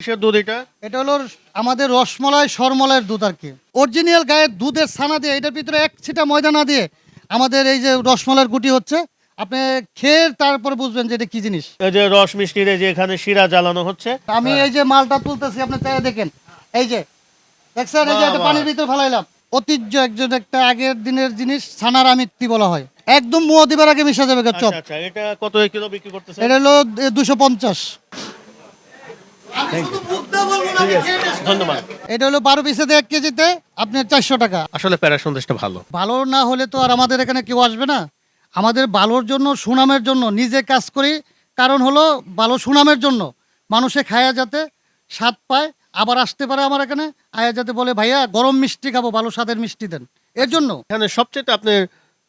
কিসের দুধ এটা? এটা হলো আমাদের রসমলাই সরমলাইয়ের দুধ আর কি। অরিজিনাল গায়ের দুধের ছানা দিয়ে এটার ভিতরে এক ছিটা ময়দা না দিয়ে আমাদের এই যে রসমলাইয়ের গুটি হচ্ছে আপনি খেয়ে তারপরে বুঝবেন যে এটা কি জিনিস। এই যে রস মিষ্টির এই যে এখানে শিরা জ্বালানো হচ্ছে। আমি এই যে মালটা তুলতেছি আপনি চাই দেখেন। এই যে দেখছেন এই যে একটা পানির ভিতরে ফেলাইলাম। ঐতিহ্য একজন একটা আগের দিনের জিনিস ছানার আমিত্তি বলা হয়। একদম মুয়া দিবার আগে মিশা যাবে চপ আচ্ছা আচ্ছা এটা কত কিলো বিক্রি করতেছে এটা হলো দুশো পঞ্চাশ। ধন্যবাদ। এটা হলো বারো পিসেতে এক কেজিতে আপনার চারশো টাকা। আসলে প্যারা সন্দেশটা ভালো। ভালো না হলে তো আর আমাদের এখানে কেউ আসবে না। আমাদের ভালোর জন্য সুনামের জন্য নিজে কাজ করি। কারণ হলো ভালো সুনামের জন্য। মানুষে খায়া যাতে স্বাদ পায় আবার আসতে পারে আমার এখানে। আয়া যাতে বলে ভাইয়া গরম মিষ্টি খাব ভালো স্বাদের মিষ্টি দেন। এর জন্য। এখানে সবচেয়ে আপনার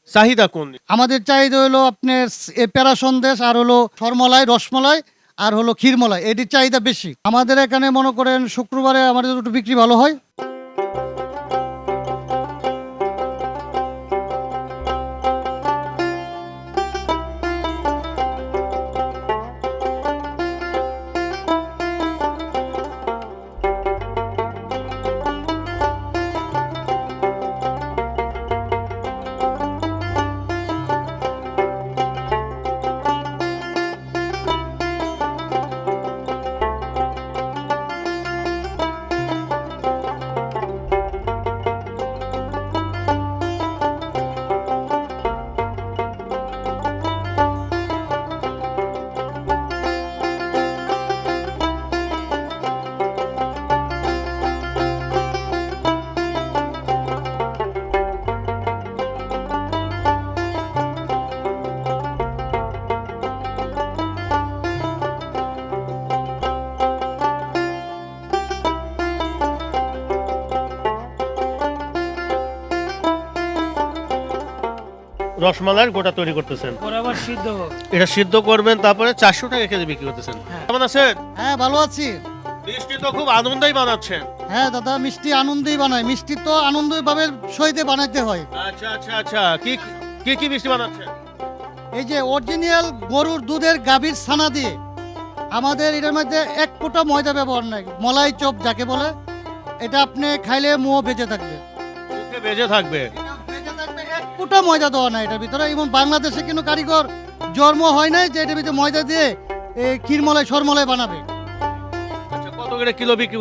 চাহিদা কোন? আমাদের চাহিদা হলো আপনার এ প্যারা সন্দেশ আর হলো সরমলাই রসমলাই। আর হলো ক্ষীরমলাই এটির চাহিদা বেশি। আমাদের এখানে মনে করেন শুক্রবারে আমাদের একটু বিক্রি ভালো হয়। রসমালাইয়ের গোটা তৈরি করতেছেন। সিদ্ধ এটা সিদ্ধ করবেন তারপরে চারশো টাকা কেজি বিক্রি করতেছেন। কেমন আছেন? হ্যাঁ ভালো আছি। মিষ্টি তো খুব আনন্দেই বানাচ্ছেন। হ্যাঁ দাদা মিষ্টি আনন্দেই বানায় মিষ্টি তো আনন্দভাবে সইতে বানাইতে হয়। আচ্ছা আচ্ছা আচ্ছা। কি কি কি মিষ্টি বানাচ্ছেন? এই যে অরিজিনাল গরুর দুধের গাভীর ছানা দিয়ে আমাদের এটার মধ্যে এক ফোঁটা ময়দা ব্যবহার নাই। মলাই চপ যাকে বলে এটা আপনি খাইলে মুখ বেঁচে থাকবে। মুখে বেজে থাকবে। ফোঁটা ময়দা দেওয়া নাই এটার ভিতরে। এবং বাংলাদেশে কোনো কারিগর জন্ম হয় নাই যে এটার ভিতরে ময়দা দিয়ে এই ক্ষীরমলাই সরমলাই বানাবে। আচ্ছা কত করে কিলো বিক্রি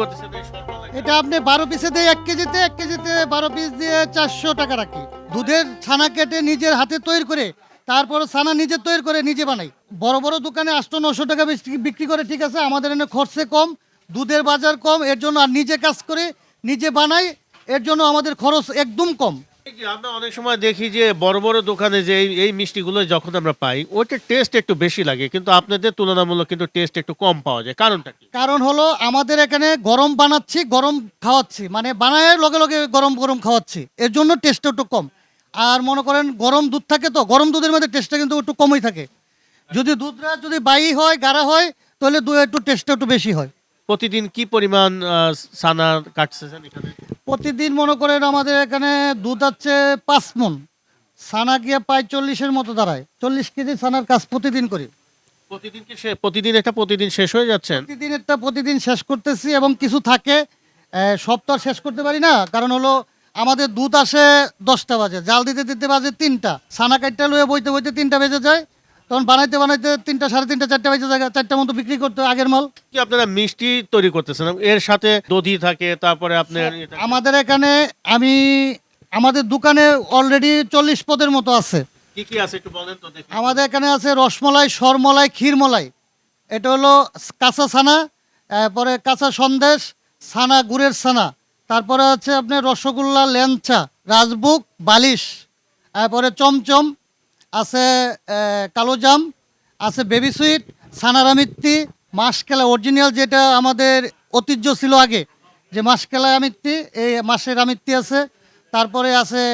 এটা আপনি বারো পিসে দিয়ে এক কেজিতে এক কেজিতে বারো পিস দিয়ে চারশো টাকা রাখি। দুধের ছানা কেটে নিজের হাতে তৈরি করে তারপর ছানা নিজে তৈরি করে নিজে বানাই। বড় বড় দোকানে আটশো নশো টাকা বিক্রি করে ঠিক আছে আমাদের এখানে খরচে কম দুধের বাজার কম এর জন্য আর নিজে কাজ করে নিজে বানাই এর জন্য আমাদের খরচ একদম কম। আমরা অনেক সময় দেখি যে বড় বড় দোকানে যে এই- এই মিষ্টিগুলো যখন আমরা পাই ওইটার টেস্ট একটু বেশি লাগে কিন্তু আপনাদের তুলনামূলক কিন্তু টেস্ট একটু কম পাওয়া যায়। কারণটা কি? কারণ হলো আমাদের এখানে গরম বানাচ্ছি গরম খাওয়াচ্ছি। মানে বানায় লগে লগে গরম গরম খাওয়াচ্ছি। এর জন্য টেস্টটা একটু কম। আর মনে করেন গরম দুধ থাকে তো গরম দুধের মধ্যে টেস্টটা কিন্তু একটু কমই থাকে। যদি দুধটা যদি বাই হয় গাঢ়া হয় তাহলে দু একটু টেস্টটা একটু বেশি হয়। প্রতিদিন কি পরিমাণ আহ, ছানা কাটতেছেন এখানে? প্রতিদিন মনে করেন আমাদের এখানে দুধ আছে পাঁচ মন সানা গিয়ে প্রায় চল্লিশের মতো দাঁড়ায়। চল্লিশ কেজি সানার কাজ প্রতিদিন করি। প্রতিদিন কি সে- প্রতিদিন এটা প্রতিদিন শেষ হয়ে যাচ্ছে? প্রতিদিন একটা প্রতিদিন শেষ করতেছি এবং কিছু থাকে আহ, সব তো আর শেষ করতে পারি না। কারণ হলো আমাদের দুধ আসে দশটা বাজে জাল দিতে দিতে বাজে তিনটা। সানা কাটটা লয়ে বইতে বইতে তিনটা বেজে যায়। তখন বানাইতে বানাইতে তিনটা সাড়ে তিনটা চারটা বেজে যায় চারটা মতো বিক্রি করতে আগের মাল। কি আপনারা মিষ্টি তৈরি করতেছেন? এর সাথে দধি থাকে তারপরে আপনার ইয়ে আমাদের এখানে আমি আমাদের দোকানে অলরেডি চল্লিশ পদের মতো আছে। কি কি আছে একটু বলেন তো দেখি। আমাদের এখানে আছে রসমলাই সরমলাই ক্ষীরমলাই। এটা হলো কাঁচা ছানা পরে কাঁচা সন্দেশ ছানা গুড়ের ছানা। তারপরে আছে আপনার রসগোল্লা ল্যাংচা রাজবুক বালিশ। তারপরে চমচম আছে কালোজাম আছে বেবি সুইট ছানারা মিত্তি মাসকেলা অরিজিনাল যেটা আমাদের ঐতিহ্য ছিল আগে যে মাসকেলা আমিত্তি এই মাসের আমিত্তি আছে। তারপরে আছে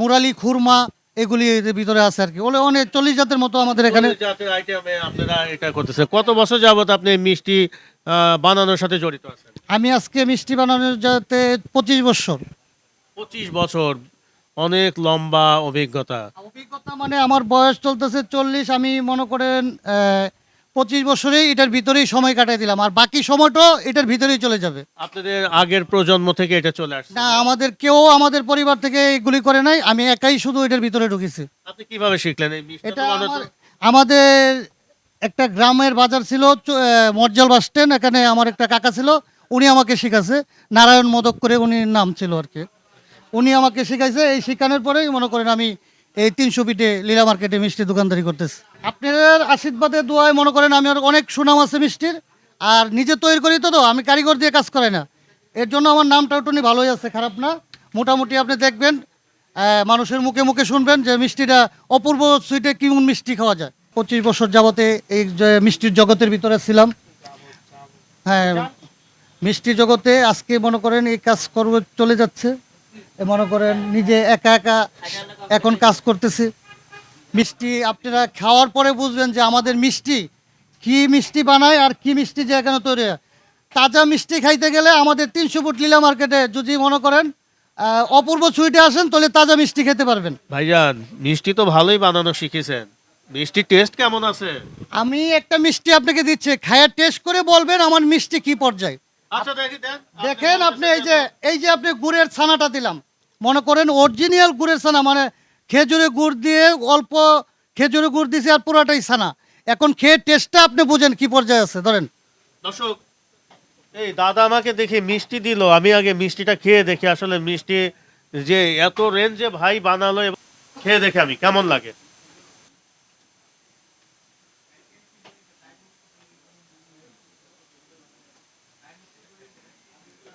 মুরালি খুরমা এগুলি ভিতরে আছে আর কি। ওলে অনেক চল্লিশ জাতের মতো আমাদের এখানে। জাতের আইটেমে আপনারা এটা করতেছেন। কত বছর যাবত আপনি মিষ্টি বানানোর সাথে জড়িত আছেন? আমি আজকে মিষ্টি বানানোর যাতে পঁচিশ বছর। পঁচিশ বছর। অনেক লম্বা অভিজ্ঞতা। অভিজ্ঞতা মানে আমার বয়স চলতেছে চল্লিশ আমি মনে করেন পঁচিশ বছরেই এটার ভিতরেই সময় কাটাই দিলাম। আর বাকি সময়টাও এটার ভিতরেই চলে যাবে। আপনাদের আগের প্রজন্ম থেকে এটা চলে আসছে? না আমাদের কেউ আমাদের পরিবার থেকে এগুলি করে নাই আমি একাই শুধু এটার ভিতরে ঢুকেছি। আপনি কীভাবে শিখলেন এটা আমাদের একটা গ্রামের বাজার ছিল মর্জাল বাস স্ট্যান্ড এখানে আমার একটা কাকা ছিল উনি আমাকে শিখাছে নারায়ণ মদক করে উনি নাম ছিল আর কি। উনি আমাকে শিখাইছে, এই শিখানোর পরেই মনে করেন আমি এই তিনশো ফিটে লীলা মার্কেটে মিষ্টি দোকানদারি করতেছি। আপনাদের আশীর্বাদে, দোয়ায় মনে করেন আমি আর অনেক সুনাম আছে মিষ্টির, আর নিজে তৈরি করি তো তো, আমি কারিগর দিয়ে কাজ করাই না। এর জন্য আমার নামটা টুনি ভালোই আছে, খারাপ না। মোটামুটি আপনি দেখবেন মানুষের মুখে মুখে শুনবেন যে মিষ্টিটা অপূর্ব সুইটে কেমন মিষ্টি খাওয়া যায়। পঁচিশ বছর যাবতে এই মিষ্টির জগতের ভিতরে ছিলাম। হ্যাঁ মিষ্টি জগতে আজকে মনে করেন এই কাজ করব চলে যাচ্ছে। মনে করেন নিজে একা একা এখন কাজ করতেছি। মিষ্টি আপনারা খাওয়ার পরে বুঝবেন যে আমাদের মিষ্টি কি মিষ্টি বানায় আর কি মিষ্টি যে এখানে তৈরি হয়। তাজা মিষ্টি খাইতে গেলে আমাদের তিনশো ফুট লীলা মার্কেটে যদি মনে করেন অপূর্ব সুইটে আসেন তাহলে তাজা মিষ্টি খেতে পারবেন। ভাইজান মিষ্টি তো ভালোই বানানো শিখেছেন। মিষ্টি টেস্ট কেমন আছে? আমি একটা মিষ্টি আপনাকে দিচ্ছি খায়ার টেস্ট করে বলবেন আমার মিষ্টি কি পর্যায়ে। দেখেন আপনি এই যে এই যে আপনি গুড়ের ছানাটা দিলাম। মনে করেন অরিজিনাল গুড়ের ছানা মানে খেজুরে গুড় দিয়ে অল্প খেজুরে গুড় দিয়েছি আর পুরোটাই ছানা। এখন খেয়ে টেস্টটা আপনি বুঝেন কি পর্যায়ে আছে ধরেন। দর্শক এই দাদা আমাকে দেখে মিষ্টি দিল। আমি আগে মিষ্টিটা খেয়ে দেখি আসলে মিষ্টি যে এত রেঞ্জে ভাই বানালো খেয়ে দেখে আমি কেমন লাগে?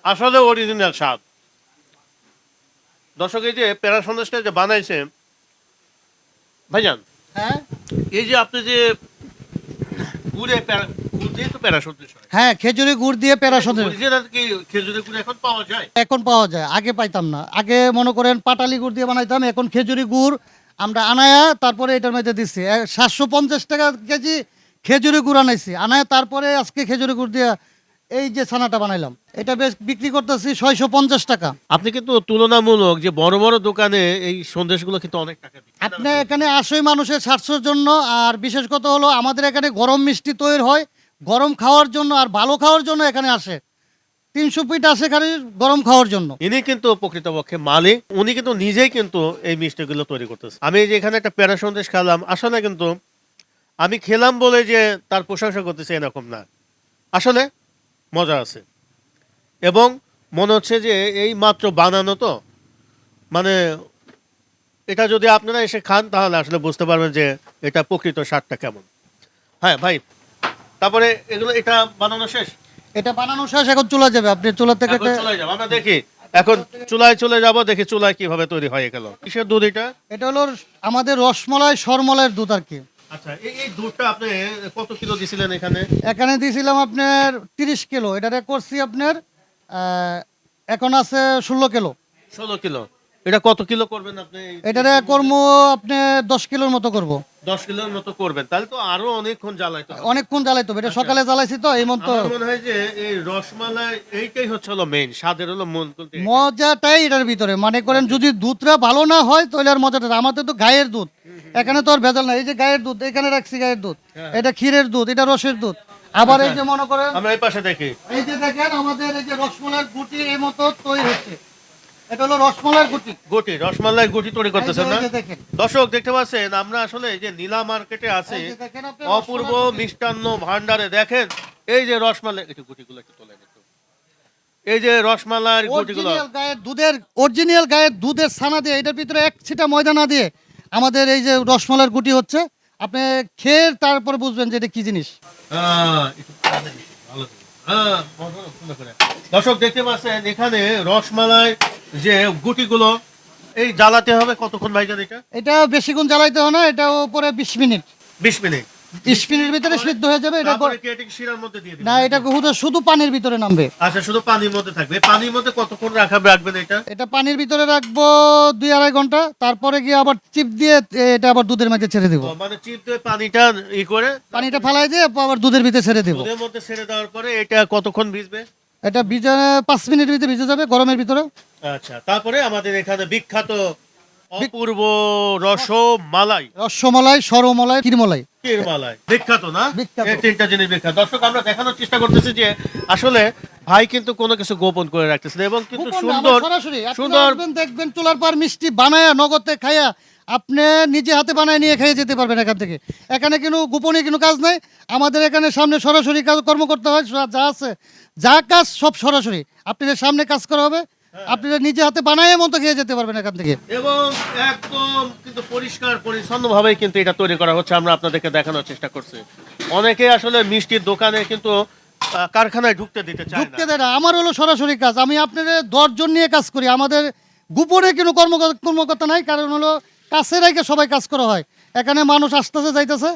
আসলে অরিজিনাল স্বাদ। দর্শক এই যে প্যারা সন্দেশটা যে বানাইছে ভাইজান হ্যাঁ? এই যে আপনি যে গুড়ে প্যারা গুড় দিয়ে তো প্যারা সন্দেশ হয়। হ্যাঁ খেজুরি গুড় দিয়ে প্যারা সন্দেশ। অরিজিনাল কি খেজুরের গুড় এখন পাওয়া যায়? এখন পাওয়া যায় আগে পাইতাম না। আগে মনে করেন পাটালি গুড় দিয়ে বানাইতাম এখন খেজুরি গুড় আমরা আনায়া তারপরে এটার মধ্যে দিচ্ছি। সাতশো পঞ্চাশ টাকা কেজি খেজুরি গুড় আনাইছি। আনায় তারপরে আজকে খেজুরি গুড় দিয়ে এই যে ছানাটা বানাইলাম এটা বেশ বিক্রি করতেছি ছয়শো পঞ্চাশ টাকা। আপনি কিন্তু তুলনামূলক যে বড় বড় দোকানে এই সন্দেশগুলো কিন্তু অনেক টাকা আপনি এখানে আসই মানুষের স্বাস্থ্যের জন্য আর বিশেষ কথা হলো আমাদের এখানে গরম মিষ্টি তৈরি হয় গরম খাওয়ার জন্য আর ভালো খাওয়ার জন্য এখানে আসে। তিনশো ফিট আসে এখানে গরম খাওয়ার জন্য। ইনি কিন্তু প্রকৃতপক্ষে মালিক উনি কিন্তু নিজেই কিন্তু এই মিষ্টিগুলো তৈরি করতেছে। আমি যে এখানে একটা প্যারা সন্দেশ খেলাম আসলে কিন্তু আমি খেলাম বলে যে তার প্রশংসা করতেছে এরকম না। আসলে মজা আছে। এবং মনে হচ্ছে যে এই মাত্র বানানো তো। মানে এটা যদি আপনারা এসে খান তাহলে আসলে বুঝতে পারবেন যে এটা প্রকৃত স্বাদটা কেমন। হ্যাঁ ভাই তারপরে এগুলো এটা বানানো শেষ? এটা বানানো শেষ এখন চলে যাবে। আপনি চুলা থেকে চলে যাব। আমরা দেখি। এখন চুলায় চলে যাব দেখি চুলায় কীভাবে তৈরি হয়ে গেল কিসের দুধ এটা? এটা হলো আমাদের রসমলাই সরমলাইয়ের দুধ আর কি। আচ্ছা এই এই দুধটা আপনি কত কিলো দিছিলেন এখানে? এখানে দিয়েছিলাম আপনার তিরিশ কিলো এটারে করছি আপনার এখন আছে ষোলো কিলো। ষোলো কিলো। এটা কত কিলো করবেন আপনি এটারে কর্ম আপনি দশ কিলোর মতো করব। দশ কিলোর মতো করবেন তাহলে তো আরও অনেকক্ষণ জ্বালাইতে অনেকক্ষণ জ্বালাইতে এটা সকালে জ্বালাইছি তো এই মতো মনে হয় যে এই রসমালাই এইটাই হচ্ছে হলো মেইন স্বাদের হলো বলতে মজাটাই এটার ভিতরে মানে করেন যদি দুধটা ভালো না হয় তাহলে আর মজাটা আমাদের তো গায়ের দুধ। এখানে তো আর ভেজাল নাই এই যে গায়ের দুধ এখানে রাখছি গায়ের দুধ এটা ক্ষীরের দুধ এটা রসের দুধ আবার এই যে মনে করেন আমরা এই পাশে দেখি এই যে দেখেন আমাদের এই যে রসমলাইয়ের গুটি এই মতো তৈরি হচ্ছে এটা হলো রসমলাইয়ের গুটি গুটি রসমালাই গুটি তৈরি করতেছেন এই না যে- এই যে দেখেন দর্শক দেখতে পাচ্ছেন আমরা আসলে এই যে নীলা মার্কেটে আছি অপূর্ব মিষ্টান্ন ভান্ডারে দেখেন এই যে রসমালাই একটু গুটিগুলো একটু তোলেন একটু এই যে রসমালাইয়ের গুটিগুলো দুধের অরিজিনাল গায়ের দুধের ছানা দিয়ে এটার ভিতরে এক ছিটা ময়দা না দিয়ে আমাদের এই যে রসমালার গুটি হচ্ছে আপনি খেয়ে তারপরে বুঝবেন যে এটা কি জিনিস। সুন্দর করে। দর্শক দেখতে পাচ্ছেন এখানে রসমালাই যে গুটিগুলো এই জ্বালাতে হবে কতক্ষণ ভাইজান এটা? এটা বেশিক্ষণ জ্বালাইতে হয় না এটা উপরে বিশ মিনিট। বিশ মিনিট। মিনিটের ভিতরে সিদ্ধ হয়ে যাবে এটা তারপরে কি এটাকে শিরার মধ্যে দিয়ে দিবেন। না এটা শুধু শুধু পানির ভিতরে নামবে। আচ্ছা শুধু পানির মধ্যে থাকবে। পানির মধ্যে কতক্ষণ রাখা রাখবেন এটা? এটা পানির ভিতরে রাখব দুই আড়াই ঘণ্টা তারপরে গিয়ে আবার চিপ দিয়ে এটা আবার দুধের মধ্যে ছেড়ে দিব। মানে চিপ দিয়ে পানিটা ই করে পানিটা ফালাই দিয়ে আবার দুধের ভিতরে ছেড়ে দিব। দুধের মধ্যে ছেড়ে দেওয়ার পরে এটা কতক্ষণ ভিজবে? এটা ভিজে পাঁচ মিনিটের ভিতরে ভিজে যাবে গরমের ভিতরে। আচ্ছা তারপরে আমাদের এখানে বিখ্যাত অপূর্ব রসমালাই। রসমলাই সরমলাই ক্ষীরমলাই ক্ষীরমালাই বিখ্যাত না। এই তিনটা জিনিস বিখ্যাত। দর্শক আমরা দেখানোর চেষ্টা করতেছি যে আসলে ভাই কিন্তু কোনো কিছু গোপন করে রাখতেছে না এবং কিন্তু সুন্দর সুন্দর দেখবেন চুলার পার মিষ্টি বানায়া নগদে খাইয়া আপনি নিজে হাতে বানায় নিয়ে খেয়ে যেতে পারবেন এখান থেকে। এখানে কোনো গোপনে কোনো কাজ নাই। আমাদের এখানে সামনে সরাসরি কাজ কর্ম করতে হয় যা আছে যা কাজ সব সরাসরি। আপনাদের সামনে কাজ করা হবে। আপনারা নিজে হাতে বানায় মতো খেয়ে যেতে পারবেন এখান থেকে। এবং একদম কিন্তু পরিষ্কার কিন্তু এটা তৈরি করা হচ্ছে আমরা আপনাদেরকে দেখানোর চেষ্টা করছি। অনেকে আসলে মিষ্টির দোকানে কিন্তু কারখানায় ঢুকতে দিতে চায় ঢুকতে দেয় না। আমার হলো সরাসরি কাজ। আমি আপনাদের দশজন নিয়ে কাজ করি। আমাদের গোপনে কোনো কর্ম কর্মকর্তা নাই কারণ হলো কাছের আগে সবাই কাজ করা হয়। এখানে মানুষ আসতেছে যাইতেছে।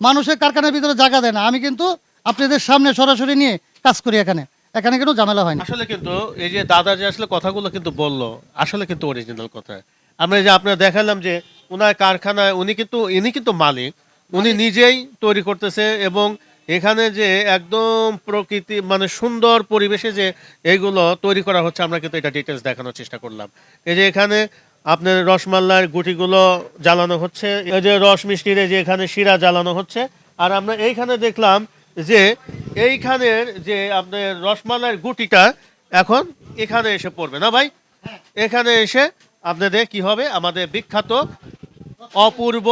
মানুষের কারখানার ভিতরে জায়গা দেয় না। আমি কিন্তু আপনাদের সামনে সরাসরি নিয়ে কাজ করি এখানে। এখানে কোনো ঝামেলা হয় আসলে কিন্তু এই যে দাদা যে আসলে কথাগুলো কিন্তু বলল আসলে কিন্তু অরিজিনাল কথা। আমরা যে আপনার দেখালাম যে ওনার কারখানায় উনি কিন্তু ইনি কিন্তু মালিক। উনি নিজেই তৈরি করতেছে এবং এখানে যে একদম প্রকৃতি মানে সুন্দর পরিবেশে যে এইগুলো তৈরি করা হচ্ছে আমরা কিন্তু এটা ডিটেলস দেখানোর চেষ্টা করলাম। এই যে এখানে আপনার রসমাল্লার গুটিগুলো জ্বালানো হচ্ছে এই যে রস মিষ্টির যে এখানে শিরা জ্বালানো হচ্ছে। আর আমরা এইখানে দেখলাম যে এইখানের যে আপনার রসমালাইয়ের গুটিটা এখন এখানে এসে পড়বে, না ভাই? এখানে এসে আপনাদের কি হবে? আমাদের বিখ্যাত অপূর্ব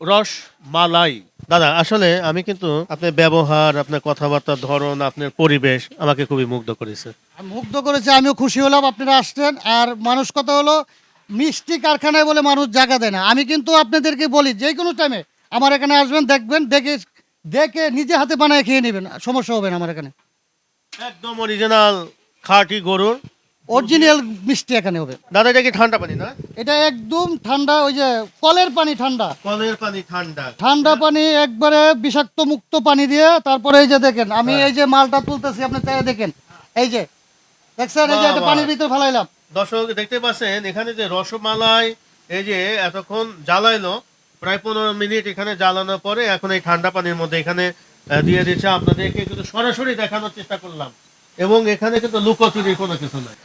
রসমালাই। দাদা, আসলে আমি কিন্তু আপনার ব্যবহার, আপনার কথাবার্তার ধরন, আপনার পরিবেশ আমাকে খুবই মুগ্ধ করেছে। মুগ্ধ করেছে, আমিও খুশি হলাম আপনারা আসছেন। আর মানুষ কথা হলো, মিষ্টি কারখানায় বলে মানুষ জায়গা দেয় না। আমি কিন্তু আপনাদেরকে বলি যে কোনো টাইমে আমার এখানে আসবেন, দেখবেন, দেখে দেখে নিজে হাতে বানায় খেয়ে নেবেন সমস্যা হবে না আমার এখানে। একদম অরিজিনাল খাঁটি গরুর। অরিজিনাল মিষ্টি এখানে হবে। দাদা এটা কি ঠান্ডা পানি না? এটা একদম ঠান্ডা ওই যে কলের পানি ঠান্ডা। কলের পানি ঠান্ডা। ঠান্ডা পানি একবারে বিষাক্ত মুক্ত পানি দিয়ে তারপরে এই যে দেখেন আমি এই যে মালটা তুলতেছি আপনি চাই দেখেন। এই যে দেখছেন? এই যে বাহ। পানির ভিতরে ফেলাইলাম। দর্শক দেখতে পাচ্ছেন এখানে যে রসমালাই এই যে এতক্ষণ জ্বালাইলো প্রায় পনেরো মিনিট এখানে জ্বালানোর পরে এখন এই ঠান্ডা পানির মধ্যে এখানে দিয়ে দিচ্ছে। আপনাদেরকে কিন্তু সরাসরি দেখানোর চেষ্টা করলাম। এবং এখানে কিন্তু লুকোচুরির কোনো কিছু নাই।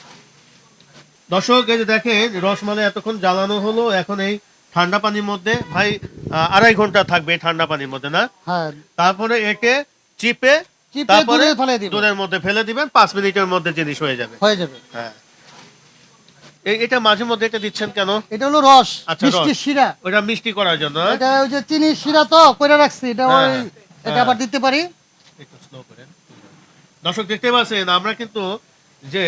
দর্শক এই যে দেখেন রসমালাই এতক্ষণ জ্বালানো হলো। এখন এই ঠান্ডা পানির মধ্যে ভাই আড়াই ঘণ্টা থাকবে ঠান্ডা পানির মধ্যে না? হ্যাঁ। তারপরে একে চিপে তারপরে দূরে ফেলে দিবেন। দুধের মধ্যে ফেলে দিবেন। পাঁচ মিনিটের মধ্যে জিনিস হয়ে যাবে। হয়ে যাবে। হ্যাঁ। এটা মাঝে মধ্যে এটা দিচ্ছেন কেন এটা হলো রস আচ্ছা, মিষ্টি। শিরা ওটা মিষ্টি করার জন্য হ্যাঁ? এটা ওই যে চিনি শিরা তো করে রাখছি এটা হ্যাঁ, ওই হ্যাঁ, এটা। আবার দিতে পারি একটু স্লো করেন দর্শক দেখতে পাচ্ছেন আমরা কিন্তু যে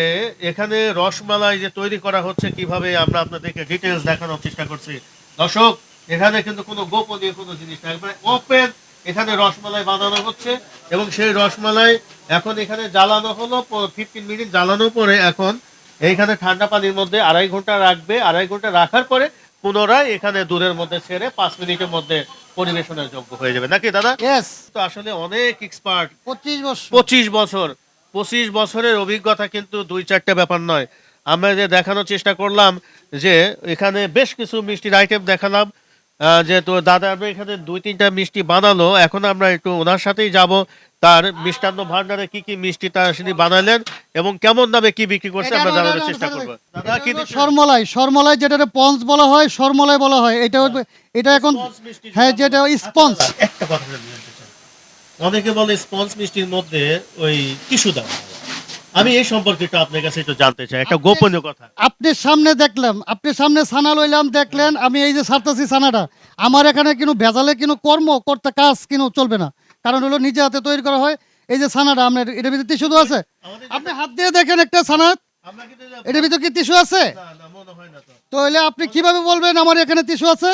এখানে রসমালাই যে তৈরি করা হচ্ছে কীভাবে আমরা আপনাদেরকে ডিটেলস দেখানোর চেষ্টা করছি দর্শক এখানে কিন্তু কোনো গোপনীয় কোনো জিনিস নাই একবারে ওপেন এখানে রসমালাই বানানো হচ্ছে এবং সেই রসমালাই এখন এখানে জ্বালানো হলো ফিফটিন মিনিট জ্বালানোর পরে এখন এইখানে ঠান্ডা পানির মধ্যে আড়াই ঘণ্টা রাখবে আড়াই ঘণ্টা রাখার পরে পুনরায় এখানে দুধের মধ্যে ছেড়ে পাঁচ মিনিটের মধ্যে পরিবেশনের যোগ্য হয়ে যাবে। নাকি দাদা? তো আসলে অনেক এক্সপার্ট পঁচিশ বছর। পঁচিশ বছর। পঁচিশ বছরের অভিজ্ঞতা কিন্তু দুই চারটে ব্যাপার নয়। আমরা যে দেখানোর চেষ্টা করলাম যে এখানে বেশ কিছু মিষ্টির আইটেম দেখালাম যে তো দাদা আমরা এখানে দুই তিনটা মিষ্টি বানালো এখন আমরা একটু ওনার সাথেই যাব। তার মিষ্টান্ন ভান্ডারে কি কি মিষ্টি তার তিনি বানালেন এবং কেমন দামে কি বিক্রি করছে আমরা এটা চেষ্টা করব দাদা কি? সরমলাই সরমলাই যেটা পঞ্চ বলা হয় সরমলাই বলা হয় এটা এটা এখন হ্যাঁ যেটা স্পঞ্জ আচ্ছা, একটা কথা। অনেকে বলে স্পঞ্জ মিষ্টির মধ্যে ওই টিস্যু দেওয়া হয়। আমি এই সম্পর্কে একটু আপনার কাছে একটু জানতে চাই একটা গোপনীয় কথা আপনার সামনে দেখলাম আপনার সামনে ছানা লইলাম দেখলেন আমি এই যে সারতাছি ছানাটা আমার এখানে কিন্তু ভেজালে কিন্তু কর্ম করতে কাজ কিন্তু চলবে না কারণ হলো নিজে হাতে তৈরি করা হয়। এই যে ছানাটা আপনার এটার ভিতরে টিস্যু তো আছে? আপনি হাত দিয়ে দেখেন একটা ছানা। এটার ভিতরে কি টিস্যু আছে? না, না, মনে হয় না তো। তো আপনি কীভাবে বলবেন আমার এখানে টিস্যু আছে?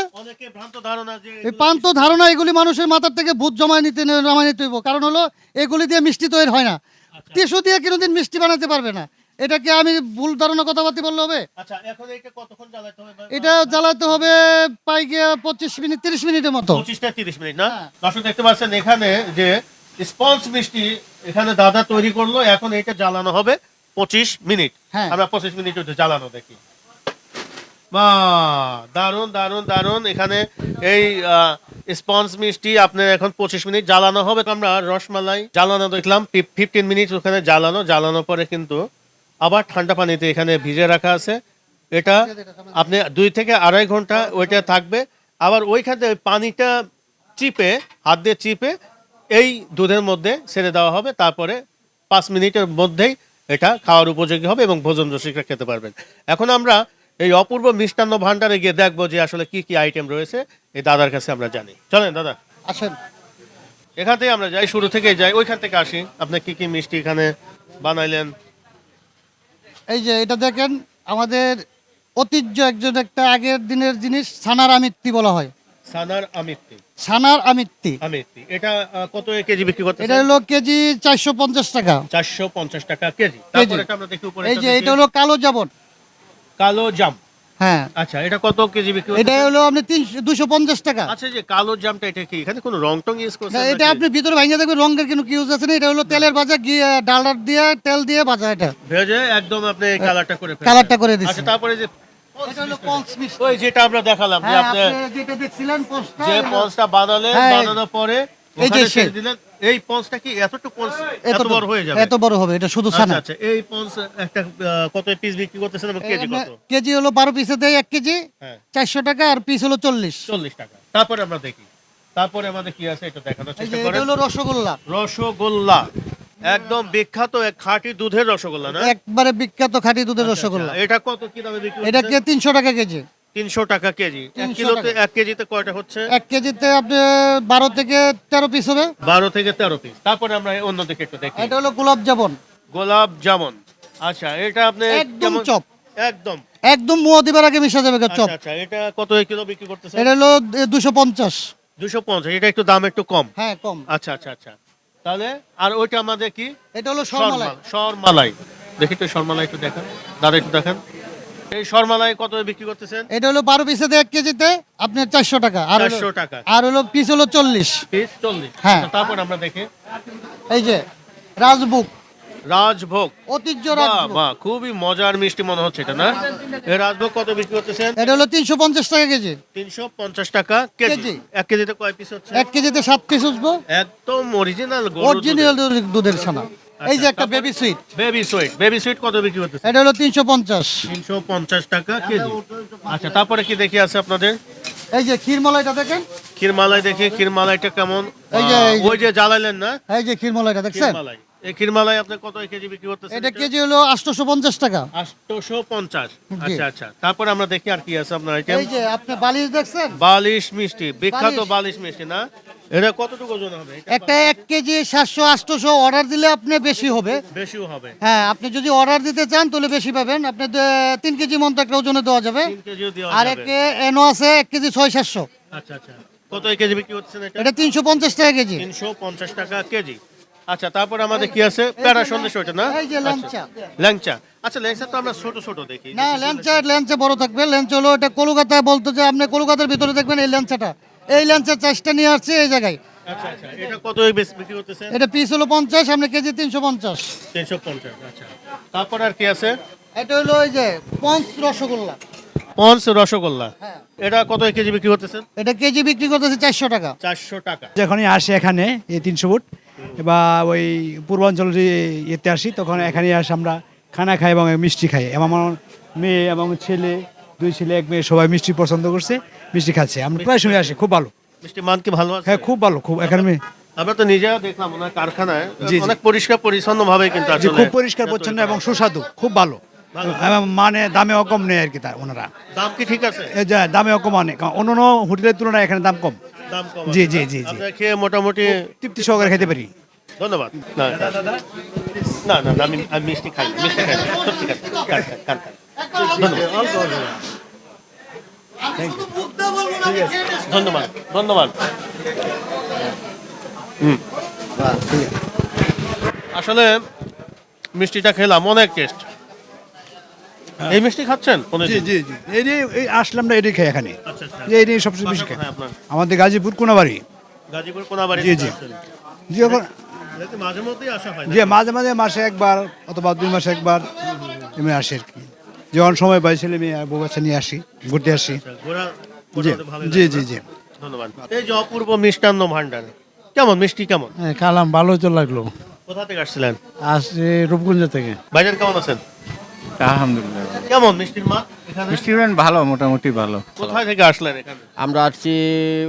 এই প্রান্ত ধারণা এগুলি মানুষের মাথার থেকে ভূত জমায় নিতে জমায় নিতে হইব। কারণ হলো এগুলি দিয়ে মিষ্টি তৈরি হয় না। টিস্যু দিয়ে কোনোদিন মিষ্টি বানাতে পারবে না। এটা কি আমি ভুল ধারণা কথাবার্তা বললে হবে? আচ্ছা এটা জ্বালাতে হবে পাই গিয়ে পঁচিশ মিনিট তিরিশ মিনিটের মতো। তিরিশ মিনিট না? হ্যাঁ। দর্শক দেখতে পাচ্ছেন এখানে যে স্পঞ্জ মিষ্টি এখানে দাদা তৈরি করল এখন এটা জ্বালানো হবে পঁচিশ মিনিট। হ্যাঁ। আমরা পঁচিশ মিনিট জ্বালানো দেখি। বা দারুণ দারুণ দারুণ এখানে এই স্পঞ্জ মিষ্টি আপনার এখন পঁচিশ মিনিট জ্বালানো হবে। তো আমরা রসমালাই জ্বালানো দেখলাম ফিফটিন মিনিট ওখানে জ্বালানো। জ্বালানোর পরে কিন্তু আবার ঠান্ডা পানিতে এখানে ভিজে রাখা আছে। এটা আপনি দুই থেকে আড়াই ঘণ্টা ওইটা থাকবে। আবার ওইখানে ওই পানিটা চিপে হাত দিয়ে চিপে এই দুধের মধ্যে ছেড়ে দেওয়া হবে। তারপরে পাঁচ মিনিটের মধ্যেই এটা খাওয়ার উপযোগী হবে এবং ভোজন রসিকরা খেতে পারবেন। এখন আমরা এই অপূর্ব মিষ্টান্ন ভান্ডারে গিয়ে দেখব যে আসলে কি কি আইটেম রয়েছে। এই দাদার কাছে আমরা জানি। চলেন দাদা। আসেন। এখান থেকে আমরা যাই শুরু থেকে যাই। ওইখান থেকে আসি। আপনি কি কি মিষ্টি এখানে বানাইলেন? এই যে এটা দেখেন আমাদের ঐতিহ্য একজন একটা আগের দিনের জিনিস সানার আমিত্তি বলা হয়। সানার আমিত্তি। সানার আমিত্তি। আমিত্তি। এটা কত কেজি বিক্রি করতে এটা হলো কেজি চারশো পঞ্চাশ টাকা। চারশো পঞ্চাশ টাকা কেজি। তারপর আমরা দেখি উপরে এই যে এটা হলো কালো জামন। কালো জাম হ্যাঁ। আচ্ছা এটা কত কেজি বিক্রি এটা হলো আপনি তিনশো দুশো পঞ্চাশ টাকা। আচ্ছা যে কালো জামটা এটা কি? এখানে কোনো রং টং ইউজ করছেন এটা আপনি ভিতরে ভাঙিয়ে দেখবেন রঙের কোনো ইউজ আছে না এটা হলো তেলের ভাজা গিয়ে ডালার দিয়ে তেল দিয়ে ভাজা এটা। ভেজে একদম আপনি কালারটা করে। কালারটা করে দিচ্ছি। আচ্ছা তারপরে যে। ওই যেটা আমরা দেখালাম যে হ্যাঁ, আপনি যেটা দেখছিলেন যে পঞ্চটা বানালেন হ্যাঁ, বানানোর পরে এই যে এই পঞ্চটা কি এতটুকু পঞ্চ এত বড় হয়ে যাবে? এত বড় হবে এটা শুধু আচ্ছা ছানা। আচ্ছা এই পঞ্চ একটা কত পিস বিক্রি করতেছেন এবং কেজি কত? কেজি হলো বারো পিসে দেয় এক কেজি হ্যাঁ। চারশো টাকা আর পিস হলো চল্লিশ। চল্লিশ টাকা। তারপরে আমরা দেখি। তারপরে আমাদের কি আছে এটা দেখানোর চেষ্টা করেন এটা হলো রসগোল্লা। রসগোল্লা। একদম বিখ্যাত এক খাঁটি দুধের রসগোল্লা না? একবারে বিখ্যাত খাঁটি দুধের রসগোল্লা আচ্ছা, এটা কত কি দামে বিক্রি এটা কে তিনশো টাকা কেজি? তিনশো টাকা কেজি। এক 300 কিলোতে এক কেজিতে কয়টা হচ্ছে? এক কেজিতে আপনি বারো থেকে তেরো পিস হবে। বারো থেকে তেরো পিস তারপরে আমরা অন্যদিকে একটু দেখি। এটা হলো গোলাপ জামন। গোলাপ জামুন। আচ্ছা এটা আপনি একদম কেমন- চপ। একদম। একদম মুয়া দিবার আগে মিশা যাবে চপ আচ্ছা আচ্ছা এটা কত কিলো বিক্রি করতেছে এটা হলো দুশো পঞ্চাশ। দুশো পঞ্চাশ এটা একটু দাম একটু কম। হ্যাঁ কম। আচ্ছা আচ্ছা আচ্ছা। তাহলে আর ওইটা আমাদের কি? এটা হলো সরমালাই শর্মালাই। দেখি তো শর্মালাই একটু দেখান। দাদা একটু দেখান। এই শর্মালাই কত বিক্রি করতেছেন? এটা হলো বারো পিসেতে এক কেজিতে আপনার চারশো টাকা আর 400 টাকা। আর হলো পিস হলো চল্লিশ। পিস চল্লিশ। হ্যাঁ। তারপর আমরা দেখি। এই যে রাজবুক রাজভোগ। ঐতিহ্য বাহ খুবই মজার মিষ্টি মনে হচ্ছে এটা না? এই রাজভোগ কত বিক্রি করতেছেন? এটা হলো তিনশো পঞ্চাশ টাকা কেজি। তিনশো পঞ্চাশ টাকা কেজি। কেজি। এক কেজিতে কয় পিস হচ্ছে? এক কেজিতে সাত পিস উঠবো। একদম অরিজিনাল অরিজিনাল দুধের ছানা। এই যে একটা baby sweet baby sweet baby sweet কত বিক্রি করতেছে এটা হলো তিনশো পঞ্চাশ। তিনশো পঞ্চাশ টাকা কেজি। আচ্ছা তারপরে কি দেখি আছে আপনাদের? এই যে ক্ষীরমলাইটা দেখেন। ক্ষীরমালাই দেখি ক্ষীরমালাইটা কেমন? এই যে- ওই যে না? এই যে ক্ষীরমলাইটা দেখছেন? এই ক্ষীরমালাই আপনি কত কেজি বিক্রি করতেছেন এটা কেজি হলো আটশোশো পঞ্চাশ টাকা। আটশোশো পঞ্চাশ। জি। আচ্ছা আচ্ছা। তারপরে আমরা দেখি আর কি আছে আপনার আইটেম এই যে আপনি বালিশ দেখছেন? বালিশ মিষ্টি বিখ্যাত। বালিশ মিষ্টি না? এটা কতটুকু ওজন হবে? একটা এক কেজি সাতশো আটশোশো অর্ডার দিলে আপনি বেশি হবে। বেশিও হবে। হ্যাঁ আপনি যদি অর্ডার দিতে চান তাহলে বেশি পাবেন। আপনি তিন কেজি মতো একটা ওজনে দেওয়া যাবে। আর এক এনো আছে এক কেজি ছয় সাতশো। আচ্ছা আচ্ছা। কত কেজি বিক্রি করতেছেন এটা? এটা তিনশো পঞ্চাশ টাকা কেজি। তিনশো পঞ্চাশ টাকা কেজি। আচ্ছা তারপর আমাদের কি আছে? প্যারা সন্দেশ ওইটা না? এই যে ল্যাংচা। ল্যাংচা। আচ্ছা ল্যাংচা তো আমরা ছোট ছোট দেখি। না ল্যাংচা। ল্যাংচা বড় থাকবে। ল্যাংচা হলো এটা কলকাতায় বলতো যে আপনি কলকাতার ভিতরে দেখবেন এই ল্যাংচাটা। এই ল্যাংচার চাষটা নিয়ে আসছে এই জায়গায়। আচ্ছা আচ্ছা এটা কত বেশি বিক্রি করতেছেন? এটা পিস হলো পঞ্চাশ কেজি তিনশো পঞ্চাশ। তিনশো পঞ্চাশ আচ্ছা। তারপর আর কি আছে? এটা হলো ওই যে পঞ্চ রসগোল্লা। পঞ্চ রসগোল্লা। হ্যাঁ। এটা কত কেজি বিক্রি করতেছেন? এটা কেজি বিক্রি করতেছে চারশো টাকা। চারশো টাকা। যখনই আসি এখানে এই তিনশো ফুট বা ওই পূর্বাঞ্চল যে ইয়েতে আসি তখন এখানে আসি আমরা খানা খাই এবং মিষ্টি খাই। এবং আমার মেয়ে এবং ছেলে দুই ছেলে এক মেয়ে সবাই মিষ্টি পছন্দ করছে। মিষ্টি খাচ্ছে। আমরা প্রায় সময় আসি খুব ভালো। মিষ্টি মান কি ভালো আছে? হ্যাঁ খুব ভালো খুব এখানে আমরা তো নিজেও দেখলাম ওনার কারখানায়। অনেক পরিষ্কার পরিচ্ছন্ন ভাবে কিন্তু আসলে খুব পরিষ্কার পরিচ্ছন্ন এবং সুস্বাদু খুব ভালো। মানে দামেও কম নেই আর কি তার ওনারা। দাম কি ঠিক আছে? দামেও কম অনেক। অন্যান্য হোটেলের তুলনায় এখানে দাম কম। জি, জি, জি, জি। খেয়ে মোটামুটি তৃপ্তি সহকারে খেতে পারি। ধন্যবাদ। না না না আমি মিষ্টি খাই মিষ্টি খাই। খান, খান। ধন্যবাদ। ধন্যবাদ ধন্যবাদ। আসলে মিষ্টিটা খেলাম অনেক টেস্ট এই মিষ্টি খাচ্ছেন? জি জি জি। এই এই আসলাম না এটাই খাই এখানে। আচ্ছা আচ্ছা এটাই সবচেয়ে বেশি খাই। আমাদের গাজীপুর কোনাবাড়ি। গাজীপুর কোনাবাড়ি জি, জি। যখন মাঝে মধ্যেই আসা হয় না মাঝে মাঝে মাসে একবার অথবা দুই মাসে একবার এমনি আসি আর কি। যখন সময় পাই ছেলে মেয়ে আর বউ বাচ্চা নিয়ে আসি ঘুরতে আসি। আচ্ছা, জি জি জি? ধন্যবাদ। এই যে অপূর্ব মিষ্টান্ন ভান্ডার কেমন? মিষ্টি কেমন? হ্যাঁ কালাম ভালো তো লাগল। কোথা থেকে আসছিলেন? আসছে রূপগঞ্জ থেকে। ভাইজান কেমন আছেন? আলহামদুলিল্লাহ। কেমন? মিষ্টির মান এখানে? ভালো মোটামুটি ভালো। কোথায় থেকে আসলেন এখানে? আমরা আসছি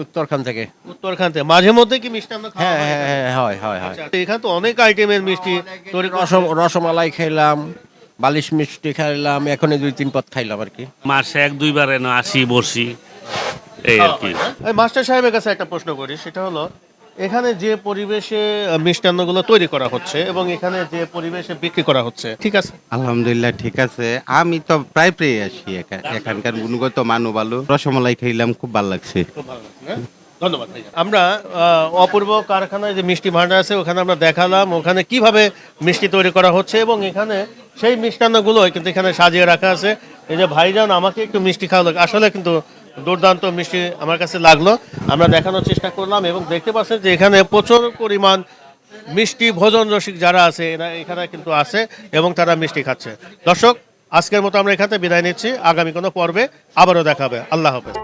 উত্তরখান থেকে। উত্তরখান থেকে। মাঝে মধ্যে কি খাওয়া হ্যাঁ হ্যাঁ? হ্যাঁ হয় হয় হয় আচ্ছা, এখানে তো অনেক আইটেমের মিষ্টি রসমালাই খাইলাম বালিশ মিষ্টি খাইলাম এখন দুই তিন পথ খাইলাম আর কি। মাসে এক দুইবার এনে আসি বসি এই আর কি। এই মাস্টার সাহেবের কাছে একটা প্রশ্ন করি সেটা হলো এখানে যে পরিবেশে মিষ্টান্নগুলো তৈরি করা হচ্ছে এবং এখানে যে পরিবেশে বিক্রি করা হচ্ছে ঠিক আছে? আলহামদুলিল্লাহ ঠিক আছে। আমি তো প্রায় প্রায় আসি এখানকার গুণগত মানও ভালো। রসমালাই খাইলাম খুব ভালো লাগছে। খুব ভালো লাগছে, ধন্যবাদ আমরা আহ, অপূর্ব কারখানায় যে মিষ্টি ভান্ডার আছে ওখানে আমরা দেখালাম ওখানে কীভাবে মিষ্টি তৈরি করা হচ্ছে এবং এখানে সেই মিষ্টান্নগুলো কিন্তু এখানে সাজিয়ে রাখা আছে। এই যে ভাইজান, আমাকে একটু মিষ্টি খাওয়ালো। আসলে কিন্তু দুর্দান্ত মিষ্টি আমার কাছে লাগল। আমরা দেখানোর চেষ্টা করলাম এবং দেখতে পাচ্ছেন যে এখানে প্রচুর পরিমাণ মিষ্টি ভোজন রসিক যারা আছে, এরা এখানে কিন্তু আছে এবং তারা মিষ্টি খাচ্ছে। দর্শক, আজকের মতো আমরা এখানে বিদায় নিচ্ছি। আগামী কোনো পর্বে আবারও দেখাবে। আল্লাহ হাফেজ।